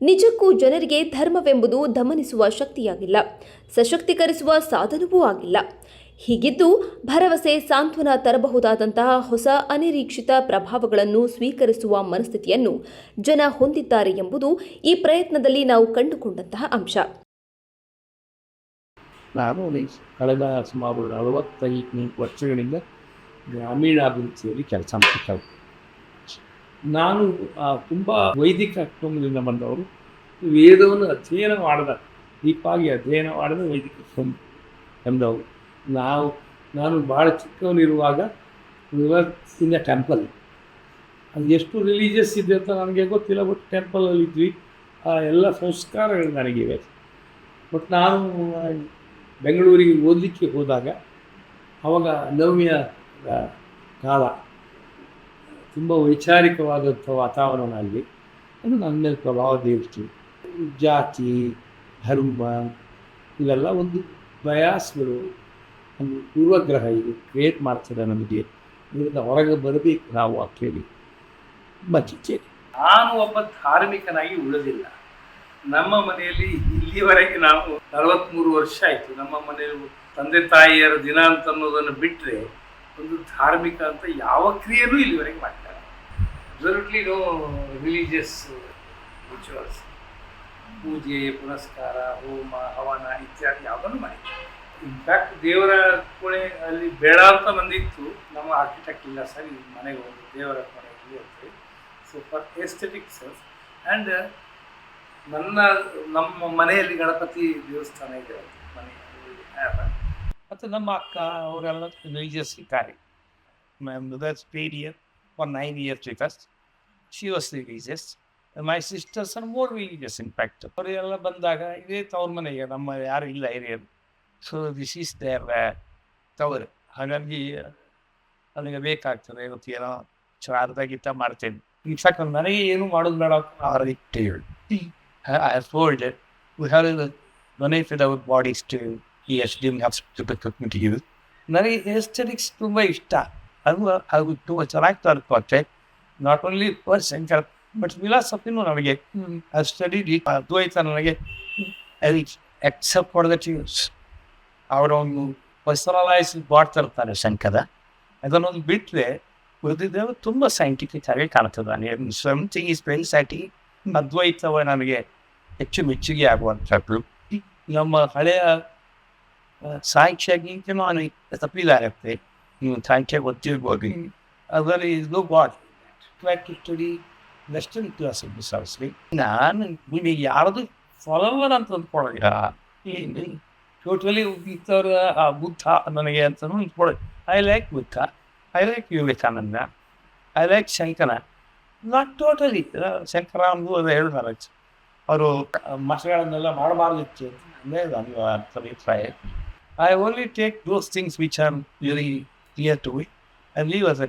ನಿಜಕ್ಕೂ ಜನರಿಗೆ ಧರ್ಮವೆಂಬುದು ದಮನಿಸುವ ಶಕ್ತಿಯಾಗಿಲ್ಲ, ಸಶಕ್ತೀಕರಿಸುವ ಸಾಧನವೂ ಆಗಿಲ್ಲ. ಹೀಗಿದ್ದು ಭರವಸೆ ಸಾಂತ್ವನ ತರಬಹುದಾದಂತಹ ಹೊಸ ಅನಿರೀಕ್ಷಿತ ಪ್ರಭಾವಗಳನ್ನು ಸ್ವೀಕರಿಸುವ ಮನಸ್ಥಿತಿಯನ್ನು ಜನ ಹೊಂದಿದ್ದಾರೆ ಎಂಬುದು ಈ ಪ್ರಯತ್ನದಲ್ಲಿ ನಾವು ಕಂಡುಕೊಂಡಂತಹ ಅಂಶ. ನಾನು ಕಳೆದ ಸುಮಾರು ನಲವತ್ತೈದು ವರ್ಷಗಳಿಂದ ಗ್ರಾಮೀಣಾಭಿವೃದ್ಧಿಯಲ್ಲಿ ಕೆಲಸ ಮಾಡ್ತಾರೆ ನಾನು ತುಂಬ ವೈದಿಕ ಕುಟುಂಬದಿಂದ ಬಂದವರು ವೇದವನ್ನು ಅಧ್ಯಯನ ಮಾಡಿದ ದೀಪಾಗಿ ಅಧ್ಯಯನ ಮಾಡಿದ ವೈದಿಕ ಕುಟುಂಬ ಎಂದವರು. ನಾವು, ನಾನು ಭಾಳ ಚಿಕ್ಕವನಿರುವಾಗ ಇನ್ ಟೆಂಪಲ್ ಅದು ಎಷ್ಟು ರಿಲೀಜಿಯಸ್ ಇದೆ ಅಂತ ನನಗೆ ಗೊತ್ತಿಲ್ಲ ಬಟ್ ಟೆಂಪಲಲ್ಲಿ ಇದ್ವಿ. ಆ, ಎಲ್ಲ ಸಂಸ್ಕಾರಗಳು ನನಗಿವೆ ಬಟ್ ನಾನು ಬೆಂಗಳೂರಿಗೆ ಓದಲಿಕ್ಕೆ ಹೋದಾಗ, ಅವಾಗ ನವ್ಯ ಕಾಲ ತುಂಬ ವೈಚಾರಿಕವಾದಂಥ ವಾತಾವರಣ ಅಲ್ಲಿ ಅದು ನನ್ನ ಮೇಲೆ ಪ್ರಭಾವ ಬೀರ್ತು ಜಾತಿ, ಧರ್ಮ, ಇವೆಲ್ಲ ಒಂದು ಬಯಾಸ್ಗಳು, ಒಂದು ಪೂರ್ವಗ್ರಹ ಇದು ಕ್ರಿಯೇಟ್ ಮಾಡ್ತದೆ ನಮಗೆ. ಇದರಿಂದ ಹೊರಗೆ ಬರಬೇಕು ನಾವು ಆಕ್ಚುಲಿ ಮಚ್ಚಿಚ್ಚೆ ನಾನು ಒಬ್ಬ ಧಾರ್ಮಿಕನಾಗಿ ಉಳಿದಿಲ್ಲ. ನಮ್ಮ ಮನೆಯಲ್ಲಿ ಇಲ್ಲಿವರೆಗೆ ನಾವು ನಲವತ್ತ್ಮೂರು ವರ್ಷ ಆಯಿತು. ನಮ್ಮ ಮನೆಯಲ್ಲಿ ತಂದೆ ತಾಯಿಯರ ದಿನ ಅಂತ ಅನ್ನೋದನ್ನು ಬಿಟ್ಟರೆ ಒಂದು ಧಾರ್ಮಿಕ ಅಂತ ಯಾವ ಕ್ರಿಯೆನೂ ಇಲ್ಲಿವರೆಗೆ ಮಾಡ್ತಾರೆ ಅಬ್ಸಲ್ಯೂಟ್ಲಿ ನೋ ರಿಲಿಜಿಯಸ್ ರಿಚುವಲ್ಸ್ ಪೂಜೆ ಪುನಸ್ಕಾರ ಹೋಮ, ಹವನ ಇತ್ಯಾದಿ ಯಾವುದನ್ನು ಮಾಡಿಲ್ಲ. ಇನ್ಫ್ಯಾಕ್ಟ್ ದೇವರ ಕೋಣೆ ಅಲ್ಲಿ ಬೇಡ ಅಂತ ಬಂದಿತ್ತು. ನಮ್ಮ ಆರ್ಕಿಟೆಕ್ಟ್ ಇಲ್ಲ ಸರ್ ಈ ಮನೆಗೆ ಒಂದು ದೇವರ ಕೋಣೆ ಇಲ್ಲಿ ಅಂತೇಳಿ so for aesthetic sense and ನನ್ನ, ನಮ್ಮ ಮನೆಯಲ್ಲಿ ಗಣಪತಿ ದೇವಸ್ಥಾನ ಇದೆ ಮನೆ ಮತ್ತು ನಮ್ಮ ಅಕ್ಕ, ಅವರೆಲ್ಲ ರಿಲಿಜಿಯಸ್ ಇದ್ದಾರೆ. Ma'am that period nine years with us she was religious my sisters are more religious impact ಅವರೆಲ್ಲ ಬಂದಾಗ ಇದೇ ತವ್ರ ಮನೆಗೆ ನಮ್ಮ ಯಾರು ಇಲ್ಲ ಹಿರಿಯರು ಸೊ ದಿಸ್ ಈಸ್ ದೇರ್ ತವರು. ಹಾಗಾಗಿ, ನನಗೆ ಬೇಕಾಗ್ತದೆ, ಇವತ್ತು ಏನೋ ಅರ್ಧ ಗೀತ ಮಾಡ್ತೇನೆ. ಇನ್ಫ್ಯಾಕ್ಟ್ ನನಗೆ ಏನು ಮಾಡೋದು ಬೇಡ ಅಂತ ಹೇಳಿ I fold we have donated our bodies to ಈ ಎಸ್ ಡಿ ಹಾಸ್ಪಿಟಲ್ ನನಗೆ ಎಸ್ಟೆಟಿಕ್ಸ್ ತುಂಬ ಇಷ್ಟ. ಅದು ಅದು ತುಂಬ ಚೆನ್ನಾಗಿ ತಲುಪುತ್ತೆ ನಾಟ್ ಓನ್ಲಿ ಶಂಕರ್ ಬಟ್ ಫಿಲಾಸಫಿನೂ ನನಗೆ ಸ್ಟಡಿ ಅದ್ವೈತ ನನಗೆ ಎಕ್ಸೆಪ್ಟ್ ಫಾರ್ ದ ಟ್ಯೂಸ್ ಅವರ ಒಂದು ಪರ್ಸನಲೈಸ್ ಮಾಡ್ತಿರ್ತಾರೆ ತರ್ತಾರೆ ಶಂಕರ. ಅದನ್ನೊಂದು ಬಿಟ್ಟರೆ ಉಳಿದಿದ್ದೇವೆ ತುಂಬ ಸೈಂಟಿಫಿಕ್ ಆಗಿ ಕಾಣ್ತದೆ ನನಗೆ ಸಮಥಿಂಗ್ ಈಸ್ ವೆರಿ ಸೈಟಿ ಅದ್ವೈತವ ನನಗೆ ಹೆಚ್ಚು ಮೆಚ್ಚುಗೆ ಆಗುವಂಥದ್ದು. ನಮ್ಮ ಹಳೆಯ ಸಾಹಿತ್ಯ ನಾನು ತಪ್ಪಿದಾಗುತ್ತೆ ನೀವು ಸಾಹಿತ್ಯ ಗೊತ್ತಿರ್ಬೋದು ಅದರಲ್ಲಿ ಇದು ಬಾಡ್ ಸ್ಟಡಿ ವೆಸ್ಟರ್ನ್ ಕ್ಲಾಸ್ ಬಿಸಾರಿಸ್ಲಿ ನಾನು ನಿಮಗೆ ಯಾರದು ಫಾಲೋವರ್ ಅಂತ ಅಂದ್ಕೊಳ್ಳೋದಿಲ್ಲ ಟೋಟಲಿ ಇದ್ದವ್ರ ಆ ಬುದ್ಧ ನನಗೆ ಅಂತ ಅಂದ್ಕೊಳ್ಳೋದು. I like Buddha. I like Vivekananda I like Shankara. Not totally Shankara ಅಂದು ಅದು ಹೇಳ್ತಾರೆ. ಅವರು ಮಠಗಳನ್ನೆಲ್ಲ ಮಾಡಬಾರ್ದಿತ್ತು ಅಂದರೆ ನನ್ನ ಅಭಿಪ್ರಾಯ. I only take those things which are very clear to and leave us uh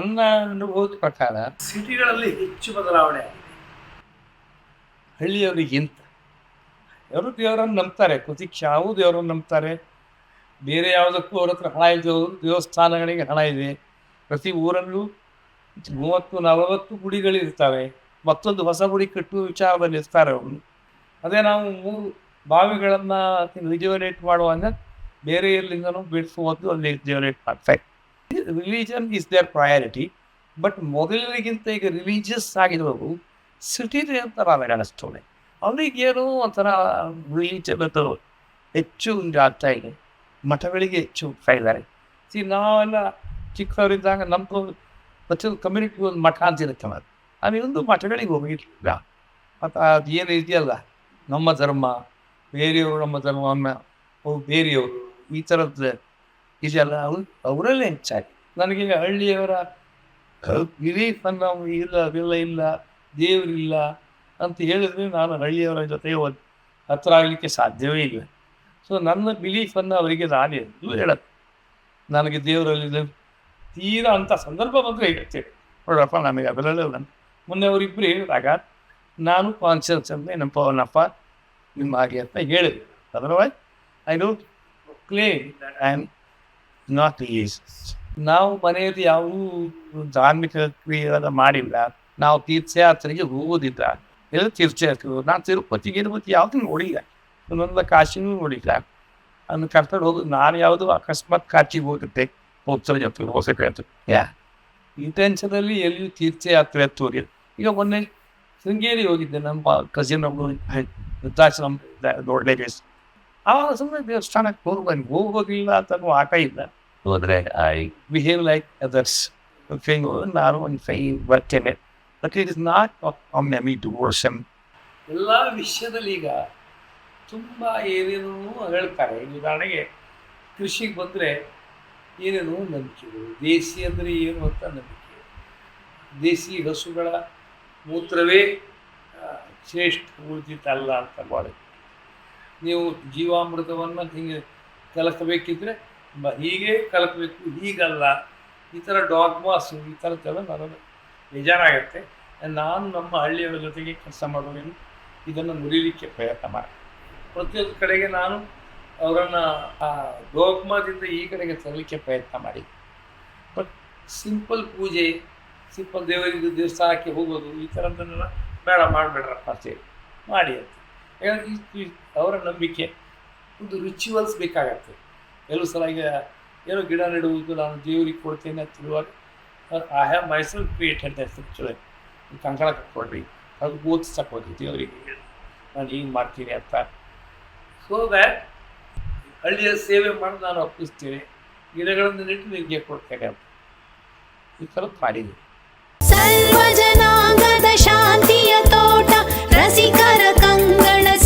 ನನ್ನ ಅನುಭವದ ಪ್ರಕಾರ ಸಿಟಿಗಳಲ್ಲಿ ಹೆಚ್ಚು ಬದಲಾವಣೆ ಹಳ್ಳಿಯವರಿಗಿಂತ. ಅವರು ದೇವರನ್ನು ನಂಬ್ತಾರೆ? ಪ್ರತಿಕ್ಷಾವು ದೇವರನ್ನು ನಂಬ್ತಾರೆ. ಬೇರೆ ಯಾವುದಕ್ಕೂ ಅವ್ರ ಹತ್ರ ಹಣ ಇದೆ ದೇವಸ್ಥಾನಗಳಿಗೆ ಹಣ ಇದೆ. ಪ್ರತಿ ಊರಲ್ಲೂ ಮೂವತ್ತು ನಲವತ್ತು ಗುಡಿಗಳಿರ್ತವೆ. ಮತ್ತೊಂದು ಹೊಸ ಗುಡಿ ಕಟ್ಟುವ ವಿಚಾರದಲ್ಲಿ ಇರ್ತಾರೆ ಅವರು. ಅದೇ ನಾವು ಮೂರು ಬಾವಿಗಳನ್ನು ರಿಜುವನೇಟ್ ಮಾಡುವಾಗ ಬೇರೆ ಎಲ್ಲಿಂದನೂ ಬಿಡಿಸುವುದು ಅಲ್ಲಿ rejuvenate perfect religion is there priority but ಮೊದಲಿಗಿಂತ ಈಗ ರಿಲಿಜಿಯಸ್ ಆಗಿರೋರು ಸಿಟಿ ಅಂತ ನನಗೆ ಅನಿಸ್ತದೆ ಅವ್ರಿಗೇನು ಒಂಥರ ರಿಲಿಜನ್ ಹೆಚ್ಚು ಒಂದು ಆಗ್ತಾ ಇದೆ ಮಠಗಳಿಗೆ ಹೆಚ್ಚು ಹೋಗ್ತಾ ಸಿ ನಾವೆಲ್ಲ ಚಿಕ್ಕವರಿದ್ದಾಗ ನಮ್ಮದು ಪ್ರತಿಯೊಂದು ಕಮ್ಯುನಿಟಿ ಒಂದು ಮಠ ಅಂತ ಇರುತ್ತೆ ಅದು ಒಂದು ಮಠಗಳಿಗೆ ಹೋಗಿರ್ಲಿಲ್ಲ. ಮತ್ತು ಅದು ಏನು ಇದೆಯಲ್ಲ? ನಮ್ಮ ಧರ್ಮ, ಬೇರೆಯವರು ನಮ್ಮ ಧರ್ಮ ಬೇರೆಯವರು. ಈ ಥರದ್ದು ಇದೆಲ್ಲ ಅವ್ರು ಅವರಲ್ಲೇ ಹೆಚ್ಚಾಗಿ. ನನಗೆ ಹಳ್ಳಿಯವರ ಅನ್ನೋ ಇಲ್ಲ ಇಲ್ಲ ಇಲ್ಲ ದೇವರಿಲ್ಲ ಅಂತ ಹೇಳಿದ್ರೆ ನಾನು ಹಳ್ಳಿಯವರ ಜೊತೆ ಹತ್ರ ಆಗಲಿಕ್ಕೆ ಸಾಧ್ಯವೇ ಇಲ್ಲ. ಸೊ ನನ್ನ ಬಿಲೀಫನ್ನು ಅವರಿಗೆ ನಾನು ಎಲ್ಲೂ ಹೇಳತ್ತೆ ನನಗೆ ದೇವರಲ್ಲಿ ತೀರಾ ಅಂಥ ಸಂದರ್ಭ ಬಂದರೆ ಹೇಳ್ತೇವೆ ನೋಡಪ್ಪ ನಮಗೆ ಅದರಲ್ಲೇ ನಾನು ಮೊನ್ನೆ ಅವರಿಬ್ಬರು ಹೇಳಿದಾಗ ನಾನು ಕಾನ್ಸಿಯನ್ಸ್ ಅಂತ ನಮ್ಮ ಪವನಪ್ಪ ನಿಮ್ಮ ಹಾಗೆ ಅಂತ ಹೇಳಿದೆ otherwise I don't I am not is ನಾವು ಮನೆಯಲ್ಲಿ ಯಾವೂ ಧಾರ್ಮಿಕ ಕ್ರಿಯೆಗಳನ್ನು ಮಾಡಿಲ್ಲ. ನಾವು ತೀರ್ಥಯಾತ್ರೆಗೆ ಹೋಗೋದಿಲ್ಲ ಎಲ್ಲ ತೀರ್ಥಯಾತ್ರೆ ನಾನು ತಿರುಪತಿ ಗಿರುಪತಿ ಯಾವುದು ನೋಡಿಲ್ಲ. ಒಂದೊಂದು ಕಾಶಿನೂ ನೋಡಿಲ್ಲ. ಅದನ್ನು ಕರ್ಕೊಂಡು ಹೋಗೋದು ನಾನು ಯಾವುದು ಅಕಸ್ಮಾತ್ ಕಾಶಿಗೆ ಹೋಗುತ್ತೆ. ಹೋಗ್ತಾರೆ ಜೊತೆ ಹೋಗಬೇಕು ಯಾ ಇಂಟೆನ್ಷನಲ್ಲಿ ಎಲ್ಲಿಯೂ ತೀರ್ಥಯಾತ್ರೆ ತೋರಿಲ್ಲ. ಈಗ ಮೊನ್ನೆ ಶೃಂಗೇರಿ ಹೋಗಿದ್ದೆ. ನಮ್ಮ ಕಸಿನ್ ಒಬ್ಬರು ವೃದ್ಧಾಶ್ರಮ ನೋಡಲೇಬೇಕು ಆವಾಗ ಸುಮ್ಮನೆ ದೇವಸ್ಥಾನಕ್ಕೆ ಹೋಗ್ಬಾರಿ ಹೋಗೋದಿಲ್ಲ ಅಂತ ಆಟ ಇಲ್ಲ. ಹೋದರೆ ಐ ಬಿಹೇವ್ ಲೈಕ್ ಅದರ್ಸ್ ನಾನು ಒಂದು ಫೈ ಬರ್ತೇನೆ. But it is not am me too version ಎಲ್ಲ ವಿಷಯದಲ್ಲಿ ಈಗ ತುಂಬ ಏನೇನೋ ಹೇಳ್ತಾರೆ. ಉದಾಹರಣೆಗೆ, ಕೃಷಿಗೆ ಬಂದರೆ ಏನೇನೋ ನಂಬಿಕೆಗಳು. ದೇಸಿ ಅಂದರೆ ಏನು ಅಂತ ನಂಬಿಕೆ. ದೇಸಿ ಹಸುಗಳ ಮೂತ್ರವೇ ಶ್ರೇಷ್ಠ ಊರ್ಜಿತ ಅಲ್ಲ ಅಂತ ಮಾಡಿ ನೀವು ಜೀವಾಮೃತವನ್ನು ಹಿಂಗೆ ಕಲಕಬೇಕಿದ್ರೆ ಹೀಗೆ ಕಲಕಬೇಕು, ಹೀಗಲ್ಲ. ಈ ಥರ ಡಾಗ್ಮಾಸು, ಈ ಥರದ್ದೆಲ್ಲ ನನಗೆ ಬೇಜಾರಾಗುತ್ತೆ. ನಾನು ನಮ್ಮ ಹಳ್ಳಿಯವರ ಜೊತೆಗೆ ಕೆಲಸ ಮಾಡೋದೇನು ಇದನ್ನು ಮುರಿಲಿಕ್ಕೆ ಪ್ರಯತ್ನ ಮಾಡಿ ಪ್ರತಿಯೊಂದು ಕಡೆಗೆ ನಾನು ಅವರನ್ನು, ಆ, ಡೋಗ್ಮಾದಿಂದ ಈ ಕಡೆಗೆ ತರಲಿಕ್ಕೆ ಪ್ರಯತ್ನ ಮಾಡಿ. ಬಟ್ ಸಿಂಪಲ್ ಪೂಜೆ, ಸಿಂಪಲ್ ದೇವರಿಗೆ ದೇವಸ್ಥಾನಕ್ಕೆ ಹೋಗೋದು ಈ ಥರದ್ದನ್ನೆಲ್ಲ ಬೇಡ, ಮಾಡಬೇಡ್ರಪ್ಪ ಅಂತೇಳಿ ಮಾಡಿ ಅಂತ. ಈ ಅವರ ನಂಬಿಕೆ ಒಂದು ರಿಚುವಲ್ಸ್ ಬೇಕಾಗತ್ತೆ. ಕೆಲವು ಸಲ ಈಗ ಏನೋ ಗಿಡ ನೆಡುವುದು, ನಾನು ದೇವರಿಗೆ ಕೊಡ್ತೇನೆ ಅಂತ ಹೇಳುವಾಗ ಐ ಹ್ಯಾವ್ ಮೈಸೆಲ್ಫ್ ಕ್ರಿಯೇಟೆಡ್ ಚಲೋ ಕಂಕಣ ಕಟ್ಕೊಡ್ರಿ ಅದು ಓದಿಸ್ತಕ್ಕೋದು ದೇವರಿಗೆ ನಾನು ಹಿಂಗೆ ಮಾಡ್ತೀನಿ ಅಂತ. ಸೊ ದ್ಯಾಟ್ ಹಳ್ಳಿಯ ಸೇವೆ ಮಾಡಿ ನಾನು ಒಪ್ಪಿಸ್ತೇನೆ. ಗಿಡಗಳನ್ನು ನೆಟ್ಟು ನಿಮಗೆ ಕೊಡ್ತೇನೆ ಅಂತ. ಈ ಥರ ಮಾಡಿದೆ. ಸರ್ವ ಜನಾಂಗದ ಶಾಂತಿಯ ತೋಟ, ರಸಿಕರ ಕಂಗಳ